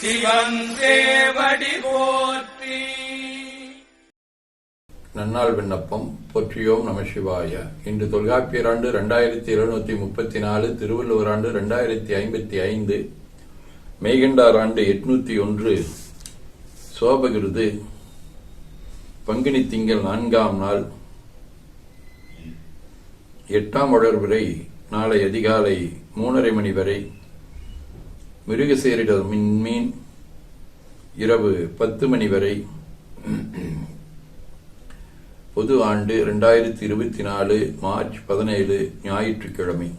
சிவன் போற்றி. நன்னாள் விண்ணப்பம் போற்றியோம் நம சிவாய. இன்று தொல்காப்பியர் ஆண்டு ரெண்டாயிரத்தி எழுநூத்தி முப்பத்தி நாலு திருவள்ளுவர் ஆண்டு ரெண்டாயிரத்தி ஐம்பத்தி ஐந்து மெய்கண்டார் ஆண்டு எட்நூத்தி ஒன்று சோபகிருது பங்குனி திங்கள் நான்காம் நாள் எட்டாம் வளர்வரை நாளை அதிகாலை மூணரை மணி வரை மிருகசேரிட மின்மீன் இரவு பத்து மணி வரை. பொது ஆண்டு இரண்டாயிரத்தி இருபத்தி நாலு மார்ச் பதினேழு ஞாயிற்றுக்கிழமை.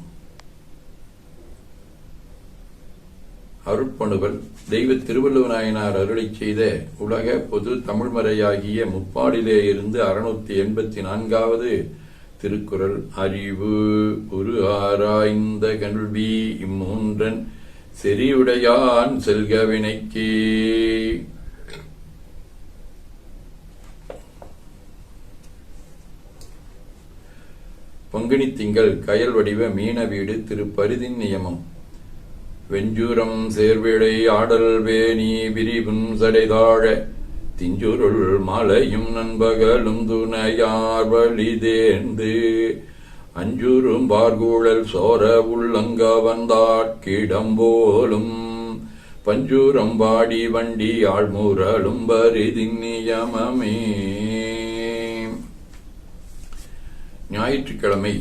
அருட்பணுவல் தெய்வ திருவள்ளுவநாயனார் அருளை செய்த உலக பொது தமிழ்மறையாகிய முப்பாடிலே இருந்து அறுநூத்தி எண்பத்தி நான்காவது திருக்குறள் அறிவு. உரு ஆராய்ந்த கல்வி இம்மூன்றன் செறியுடையான் செல்க வினைக்கு. பங்குனி திங்கள் கயல் வடிவ மீன வீடு திரு பரிதின் நியமம். வெஞ்சூரம் சேர்விழை ஆடல் வேணி விரிவும் சடைதாழ. திஞ்சுருள் மாலையும் நண்பகலும் துணையார் வழிதேர்ந்து அஞ்சுரும் பார்கூழல் சோர உள்ளங்க வந்தாட்கிடம் போலும். பஞ்சூரம் பாடி வண்டி ஆழ்முரலும் பரிதின் ஞாயிற்றுக்கிழமை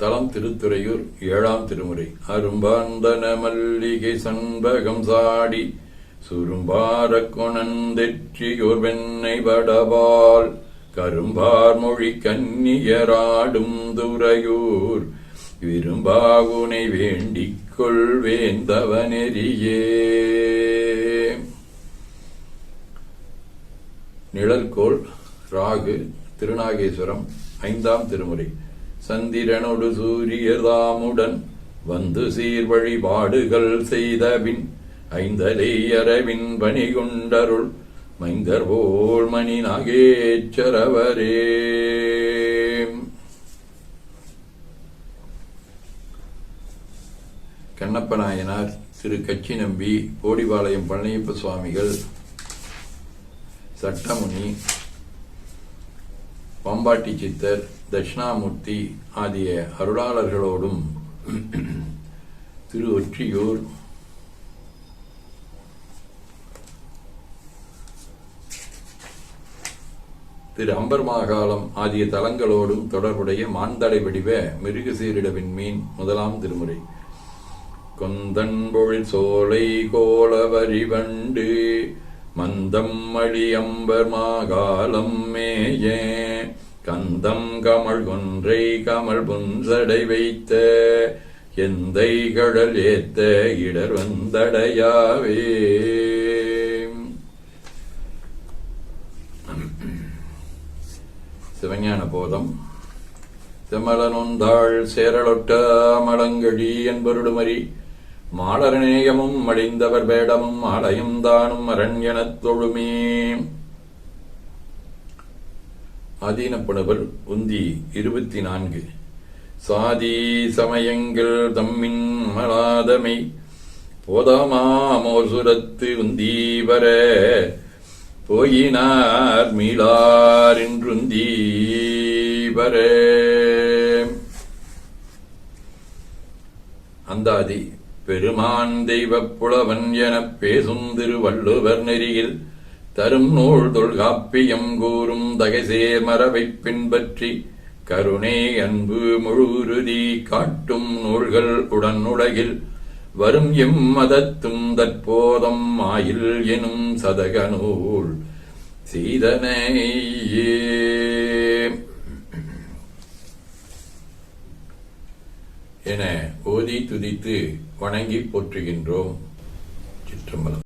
தலம் திருத்துறையூர் ஏழாம் திருமுறை. அரும்பாந்தன மல்லிகை சண்பகம் சாடி சுரும்பார கொணந்தெற்றியோர் வெண்ணை வடபால் கரும்பார் மொழி கன்னியராடும் துறையூர். விரும்பாகுனை வேண்டிக் கொள்வேந்தவனெறியே நிழற்கோள் ராகு திருநாகேஸ்வரம் ஐந்தாம் திருமுறை. சந்திரனொடு சூரியதாமுடன் வந்து சீர் வழிபாடுகள் செய்தபின் ஐந்தலை அரவின் பணிகுண்டருள் கொண்டருள் மைந்தர் மணி நாகேச்சரவரே கண்ணப்ப நாயனார் திரு கச்சி நம்பி கோடிபாளையம் பழனியப்ப சுவாமிகள் சட்டமுனி பாம்பாட்டி சித்தர் தட்சிணாமூர்த்தி ஆகிய அருளாளர்களோடும் திரு ஒற்றியூர் திரு அம்பர் அம்பர்மாகாலம் ஆகிய தலங்களோடும் தொடர்புடைய மாந்தடை வடிவ மிருகசீரிடவின் மீன் முதலாம் திருமுறை. கொந்தன்பொழில் சோலை கோலவரி வண்டு மந்தம் மழி அம்பர் மாகாலம் மேய கந்தம் கமல் கொன்றை கமல் புன்சடை வைத்த எந்தை கடல் ஏத்த இடர் வந்தடையாவே. போதம் செமலனொந்தாள் சேரலொட்ட மடங்கழி என்பருடுமரி மாலரணேயமும் மடிந்தவர் பேடமும் ஆலயம் தானும் அரண்யனத் தொழுமே. ஆதீனப்படுவல் உந்தி இருபத்தி நான்கு சாதி சமயங்கள் தம்மின் மலாதமை போதாமாமோர் சுரத்து உந்தி போயினார் மீளார் என்றுந்தீபரே அந்தாதி பெருமான் தெய்வப் புலவன் எனப் பேசும் திருவள்ளுவர் நெறியில் தரும் நூல் தொல்காப்பியம் கூறும் தகைசேர் மரபைப் பின்பற்றி கருணை அன்பு முழுருதி காட்டும் நூல்கள் உடனுலகில் வரும் எம் மதத்தும் தற்போதம் ஆயில் எனும் சதக நூல் செய்தனையே என ஓதி துதித்து வணங்கி போற்றுகின்றோம். சிற்றம்பலம்.